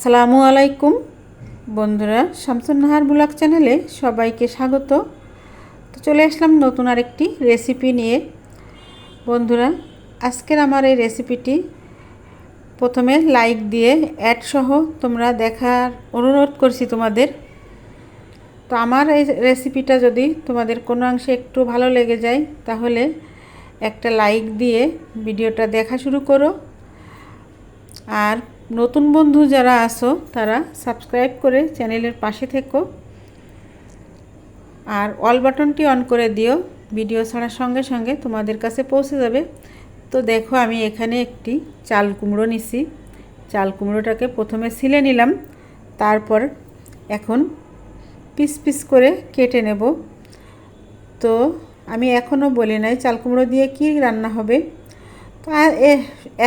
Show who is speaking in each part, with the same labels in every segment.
Speaker 1: আসসালামু আলাইকুম। বন্ধুরা শামসুন নাহার ব্লগ চ্যানেলে সবাইকে স্বাগত। তো চলে আসলাম নতুন আরেকটি রেসিপি নিয়ে। বন্ধুরা, আজকের আমার এই রেসিপিটি প্রথমে লাইক দিয়ে অ্যাড সহ তোমরা দেখার অনুরোধ করছি তোমাদের। তো আমার এই রেসিপিটা যদি তোমাদের কোনো অংশে একটু ভালো লেগে যায়, তাহলে একটা লাইক দিয়ে ভিডিওটা দেখা শুরু করো। আর নতুন বন্ধু যারা আসো তারা সাবস্ক্রাইব করে চ্যানেলের পাশে থেকো। আর অল বাটনটি অন করে দিও ভিডিও ছাড়ার সঙ্গে সঙ্গে তোমাদের কাছে পৌঁছে যাবে। তো দেখো, আমি এখানে একটি চাল কুমড়ো নিছি। চাল কুমড়োটাকে প্রথমে ছিলে নিলাম, তারপর এখন পিস পিস করে কেটে নেব। তো আমি এখনও বলি নাই চাল কুমড়ো দিয়ে কি রান্না হবে। তো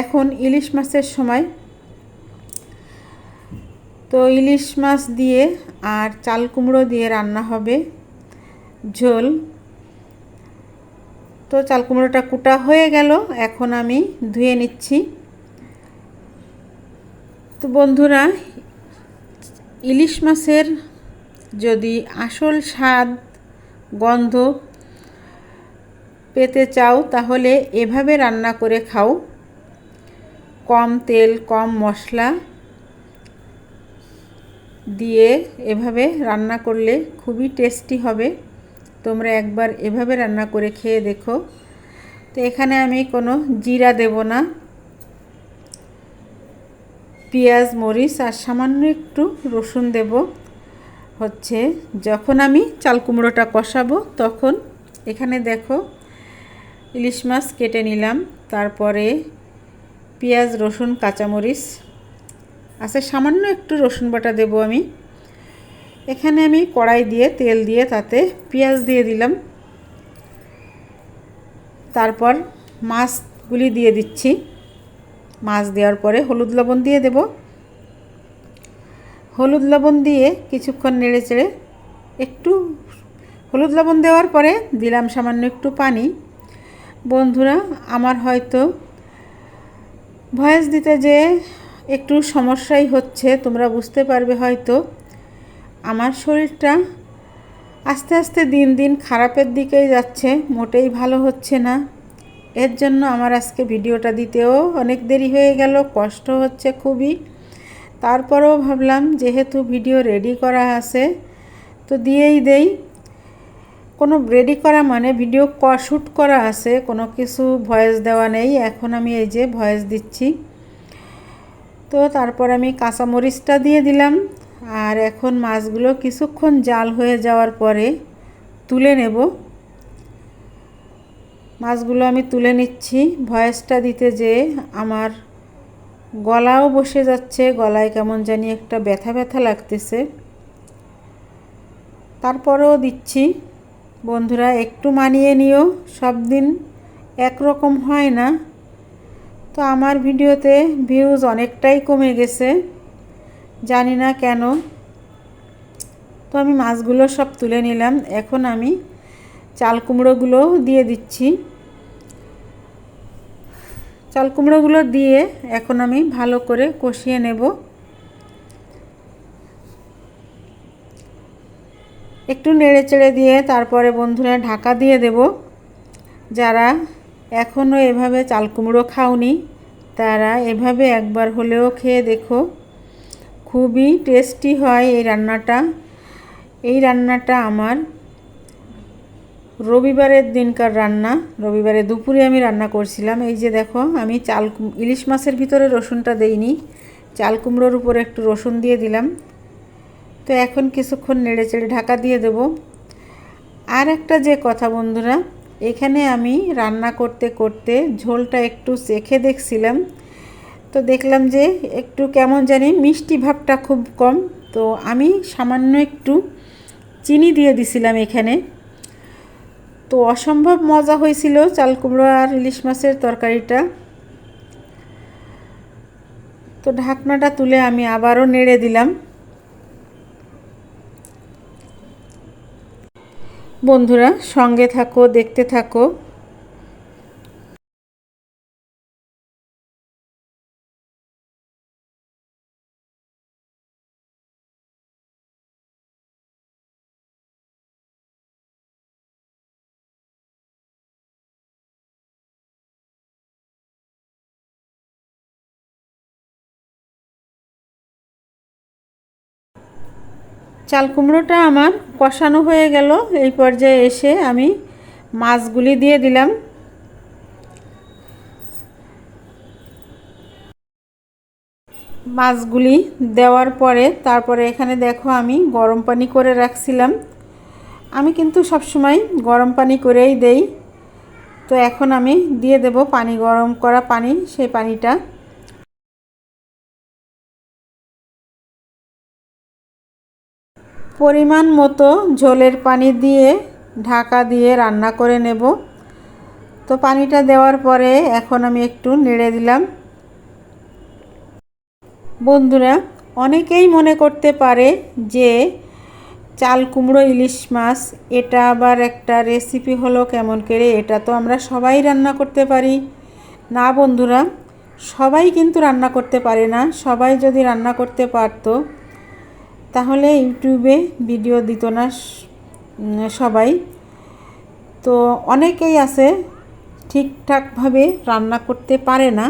Speaker 1: এখন ইলিশ মাছের সময় তো ইলিশ মাছ দিয়ে আর চাল কুমড়ো দিয়ে রান্না হবে ঝোল। তো চাল কুমড়োটা কুটা হয়ে গেল, এখন আমি ধুয়ে নিচ্ছি। তো বন্ধুরা, ইলিশ মাছের যদি আসল স্বাদ, গন্ধ পেতে চাও, তাহলে এভাবে রান্না করে খাও। কম তেল, কম মশলা দিয়ে এভাবে রান্না করলে খুবই টেস্টি হবে। তোমরা একবার এভাবে রান্না করে খেয়ে দেখো। তো এখানে আমি কোনো জিরা দেব না। পেঁয়াজ, মরিচ আর সামান্য একটু রসুন দেব। হচ্ছে যখন আমি চাল কুমড়োটা কষাবো তখন এখানে দেখো ইলিশ মাছ কেটে নিলাম। তারপরে পেঁয়াজ, রসুন, কাঁচামরিচ আচ্ছা সামান্য একটু রসুন বাটা দেব আমি। এখানে আমি কড়াই দিয়ে তেল দিয়ে তাতে পেঁয়াজ দিয়ে দিলাম। তারপর মাছগুলি দিয়ে দিচ্ছি। মাছ দেওয়ার পরে হলুদ লবণ দিয়ে দেব। হলুদ লবণ দিয়ে কিছুক্ষণ নেড়ে চেড়ে একটু হলুদ লবণ দেওয়ার পরে দিলাম সামান্য একটু পানি। বন্ধুরা, আমার হয়তো ভয়েস দিতে যে একটু সমস্যাই হচ্ছে, তোমরা বুঝতে পারবে হয়তো। আমার শরীরটা আস্তে আস্তে দিন দিন খারাপের দিকেই যাচ্ছে, মোটেই ভালো হচ্ছে না। এর জন্য আমার আজকে ভিডিওটা দিতেও অনেক দেরি হয়ে গেল, কষ্ট হচ্ছে খুবই। তারপরেও ভাবলাম, যেহেতু ভিডিও রেডি করা আছে, তো দিয়েই দেই। কোনো রেডি করা মানে ভিডিও ক শ্যুট করা আছে, কোনো কিছু ভয়েস দেওয়া নেই। এখন আমি এই যে ভয়েস দিচ্ছি। তো তারপর আমি কাঁচামরিচটা দিয়ে দিলাম। আর এখন মাছগুলো কিছুক্ষণ জাল হয়ে যাওয়ার পরে তুলে নেব। মাছগুলো আমি তুলে নিচ্ছি। ভয়েসটা দিতে যে আমার গলাও বসে যাচ্ছে, গলায় কেমন জানি একটা ব্যথা ব্যথা লাগতেছে। তারপরেও দিচ্ছি। বন্ধুরা, একটু মানিয়ে নিও, সব দিন একরকম হয় না। তো আমার ভিডিওতে ভিউজ অনেকটাই কমে গেছে। জানি না কেন। তো আমি মাছগুলো সব তুলে নিলাম। এখন আমি চাল কুমড়োগুলো দিয়ে দিচ্ছি। চাল কুমড়োগুলো দিয়ে এখন আমি ভালো করে কষিয়ে নেব। একটু নেড়ে চেড়ে দিয়ে তারপরে বন্ধুরা ঢাকা দিয়ে দেব। যারা এখনও এভাবে চাল কুমড়ো খাওনি। তারা এভাবে একবার হলেও খেয়ে দেখো। খুবই টেস্টি হয় এই রান্নাটা। এই রান্নাটা আমার রবিবারের দিনকার রান্না। রবিবারে দুপুরে আমি রান্না করছিলাম। এই যে দেখো, আমি চাল ইলিশ মাছের ভিতরে রসুনটা দেইনি। চাল কুমড়োর উপরে একটু রসুন দিয়ে দিলাম। তো এখন কিছুক্ষণ নেড়ে চেড়ে ঢাকা দিয়ে দেব। আর একটা যে কথা বন্ধুরা এখানে আমি রান্না করতে করতে ঝোলটা একটু চেখে দেখছিলাম। তো দেখলাম যে একটু কেমন জানি মিষ্টি ভাবটা খুব কম। তো আমি সামান্য একটু চিনি দিয়ে দিছিলাম এখানে। তো অসম্ভব মজা হয়েছিল চাল কুমড়ো আর ইলিশ মাছের তরকারিটা। তো ঢাকনাটা তুলে আমি আবারও নেড়ে দিলাম। বন্ধুরা সঙ্গে থাকো দেখতে থাকো। চাল কুমড়োটা আমার কষানো হয়ে গেল। এই পর্যায়ে এসে আমি মাছগুলি দিয়ে দিলাম। মাছগুলি দেওয়ার পরে তারপরে এখানে দেখো আমি গরম পানি করে রাখছিলাম। আমি কিন্তু সবসময় গরম পানি করেই দেই। তো এখন আমি দিয়ে দেব পানি, গরম করা পানি, সেই পানিটা। পরিমাণ মতো ঝোলের পানি দিয়ে ঢাকা দিয়ে রান্না করে নেব। তো পানিটা দেওয়ার পরে এখন আমি একটু নেড়ে দিলাম। বন্ধুরা, অনেকেই মনে করতে পারে যে চাল কুমড়ো, ইলিশ মাছ, এটা আবার একটা রেসিপি হলো কেমন করে, এটা তো আমরা সবাই রান্না করতে পারি। না বন্ধুরা, সবাই কিন্তু রান্না করতে পারে না, সবাই যদি রান্না করতে পারতো তাহলে ইউটিউবে ভিডিও দিত না সবাই। তো অনেকেই আছে, ঠিকঠাকভাবে রান্না করতে পারে না।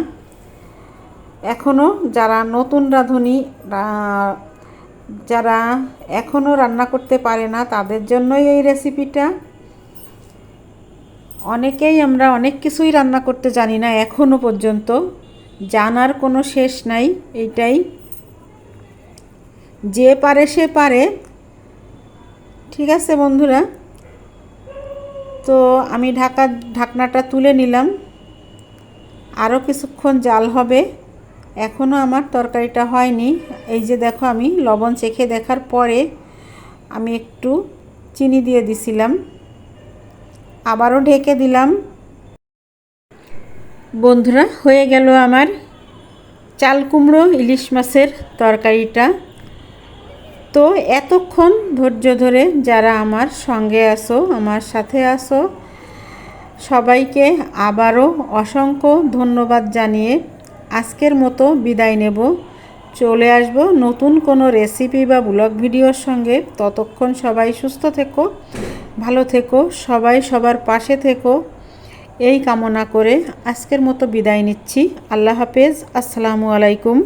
Speaker 1: এখনও যারা নতুন রাঁধুনি যারা এখনও রান্না করতে পারে না, তাদের জন্যই এই রেসিপিটা। অনেকেই আমরা অনেক কিছুই রান্না করতে জানি না এখনও পর্যন্ত। জানার কোনো শেষ নাই, এইটাই। যে পারে সে পারে। ঠিক আছে বন্ধুরা? তো আমি ঢাকা, ঢাকনাটা তুলে নিলাম। আরও কিছুক্ষণ জাল হবে। এখনও আমার তরকারিটা হয়নি। এই যে দেখো আমি লবণ চেখে দেখার পরে আমি একটু চিনি দিয়ে দিছিলাম। আবারও ঢেকে দিলাম। বন্ধুরা, হয়ে গেল আমার চাল কুমড়ো, ইলিশ মাছের তরকারিটা। তো এতক্ষণ ধৈর্য ধরে যারা আমার সঙ্গে আসো আমার সাথে আসো সবাইকে আবারও অসংখ্য ধন্যবাদ জানিয়ে আজকের মতো বিদায় নেব। চলে আসব নতুন কোনো রেসিপি বা ব্লগ ভিডিওর সঙ্গে। ততক্ষণ সবাই সুস্থ থেকো, ভালো থেকো, সবাই সবার পাশে থেকো। এই কামনা করে আজকের মতো বিদায় নিচ্ছি। আল্লাহ হাফেজ। আসসালামু আলাইকুম।